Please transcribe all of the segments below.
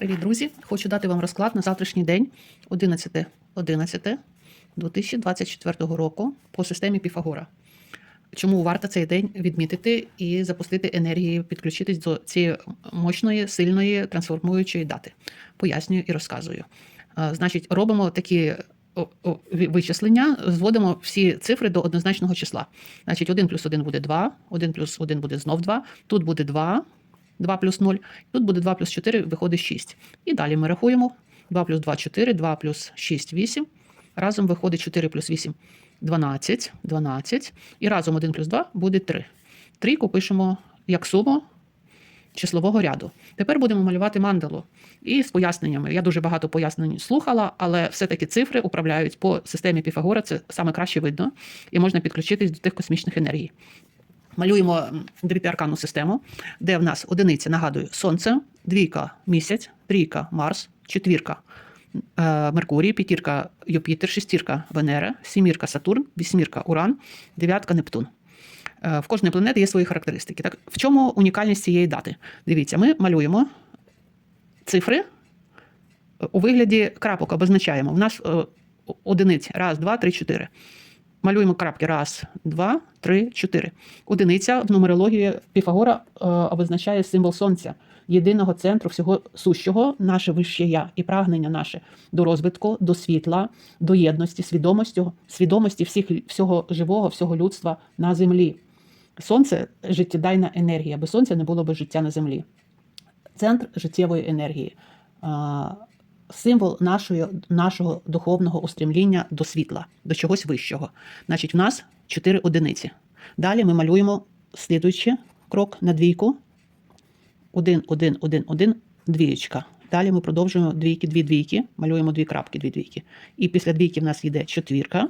Привіт, друзі! Хочу дати вам розклад на завтрашній день 11 11 2024 року по системі Піфагора. Чому варто цей день відмітити і запустити енергії, підключитись до цієї мощної, сильної трансформуючої дати? Пояснюю і розказую. Значить, робимо такі вичислення, зводимо всі цифри до однозначного числа. Значить, 1 плюс 1 буде 2, 1 плюс 1 буде знов 2, тут буде 2, 2 плюс 0, тут буде 2 плюс 4, виходить 6. І далі ми рахуємо 2 плюс 2 – 4, 2 плюс 6 – 8. Разом виходить 4 плюс 8 – 12, 12. І разом 1 плюс 2 буде 3. Трійку пишемо як суму числового ряду. Тепер будемо малювати мандалу. І з поясненнями. Я дуже багато пояснень слухала, але все-таки цифри управляють по системі Піфагора. Це саме краще видно, і можна підключитись до тих космічних енергій. Малюємо дев'ятиарканну систему, де в нас одиниця, нагадую, Сонце, двійка місяць, трійка Марс, четвірка е, Меркурій, п'ятірка Юпітер, шестірка Венера, сімірка Сатурн, вісьмірка Уран, дев'ятка Нептун. Е, В кожної планети є свої характеристики. Так, в чому унікальність цієї дати? Дивіться, ми малюємо цифри е, у вигляді крапок, обозначаємо. У нас одиниць. Раз, два, три, чотири. Малюємо крапки. Раз, два, три, чотири. Одиниця в нумерології Піфагора е, обозначає символ сонця, єдиного центру всього сущого, наше вище я і прагнення наше до розвитку, до світла, до єдності, свідомості, свідомості всіх, всього живого, всього людства на землі. Сонце життєдайна енергія. Без сонця не було б життя на землі. Центр життєвої енергії. Символ нашої, нашого духовного устремління до світла, до чогось вищого. Значить, в нас чотири одиниці. Далі ми малюємо слідуючий крок на двійку. Один, один, один, один, двієчка. Далі ми продовжуємо двійки, дві двійки, малюємо дві крапки, дві двійки. І після двійки в нас йде четвірка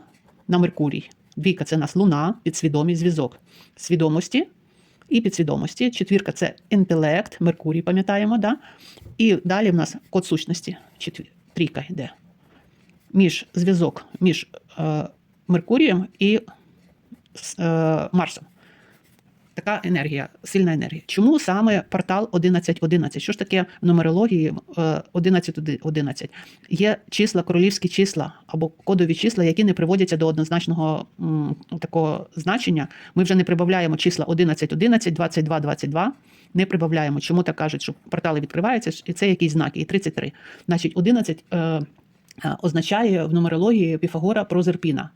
на Меркурій. Двійка це у нас луна, підсвідомість, зв'язок свідомості і підсвідомості. Четвірка це інтелект, Меркурій, пам'ятаємо, да? І далі в нас код сущності. Трійка йде. Між зв'язок між е, Меркурієм і е, Марсом. Така енергія, сильна енергія. Чому саме портал 1111? Що ж таке в нумерології е, 1111? Є числа, королівські числа або кодові числа, які не приводяться до однозначного м, такого значення. Ми вже не прибавляємо числа 11, 11, 22, 22. Не прибавляємо. Чому так кажуть, що портали відкриваються, і це якісь знаки, і 33. Значить, 11 е, е, означає в нумерології Піфагора Прозерпіна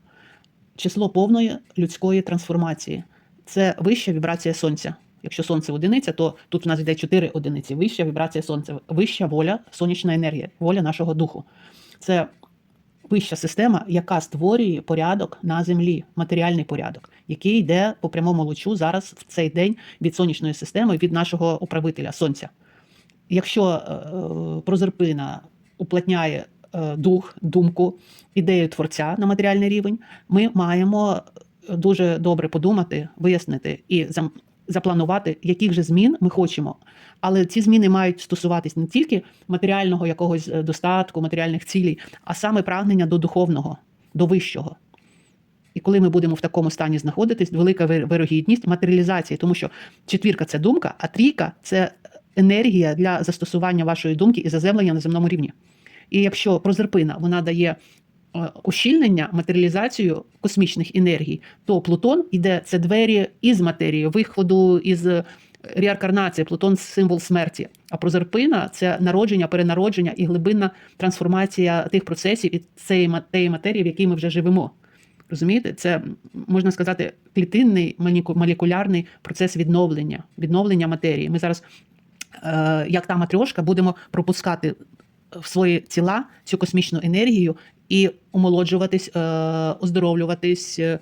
число повної людської трансформації. Це вища вібрація сонця. Якщо сонце одиниця, то тут у нас йде 4 одиниці. Вища вібрація сонця, вища воля, сонячна енергія, воля нашого духу. Це вища система, яка створює порядок на землі, матеріальний порядок, який йде по прямому лучу зараз в цей день від сонячної системи, від нашого управителя сонця. Якщо е, е, прозерпина уплотняє е, дух, думку, ідею творця на матеріальний рівень, ми маємо дуже добре подумати, вияснити і запланувати, яких же змін ми хочемо. Але ці зміни мають стосуватись не тільки матеріального якогось е, достатку, матеріальних цілей, а саме прагнення до духовного, до вищого. І коли ми будемо в такому стані знаходитись, велика вирогідність матеріалізації, тому що четвірка це думка, а трійка це енергія для застосування вашої думки і заземлення на земному рівні. І якщо прозерпина вона дає ущільнення, матеріалізацію космічних енергій, то Плутон іде це двері із матерії, виходу із е, реінкарнації. Плутон символ смерті. А прозерпина це народження, перенародження і глибинна трансформація тих процесів і цієї матерії, в якій ми вже живемо. Розумієте, це можна сказати клітинний молеку- молекулярний процес відновлення, відновлення матерії. Ми зараз, е, як та матрьошка, будемо пропускати в свої тіла цю космічну енергію і омолоджуватись, е, оздоровлюватись, е,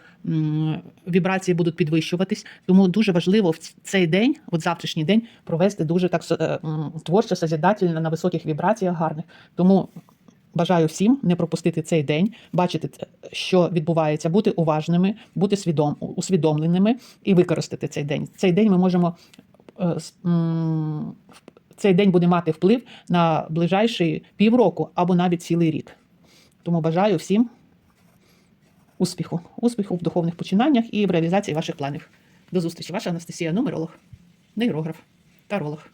вібрації будуть підвищуватись. Тому дуже важливо в цей день, от завтрашній день, провести дуже так е, творчо, созидательно на високих вібраціях гарних. Тому Бажаю всім не пропустити цей день, бачити, що відбувається, бути уважними, бути свідом, усвідомленими і використати цей день. Цей день ми можемо цей день буде мати вплив на ближайші півроку або навіть цілий рік. Тому бажаю всім успіху, успіху в духовних починаннях і в реалізації ваших планів. До зустрічі, ваша Анастасія, нумеролог, нейрограф, таролог.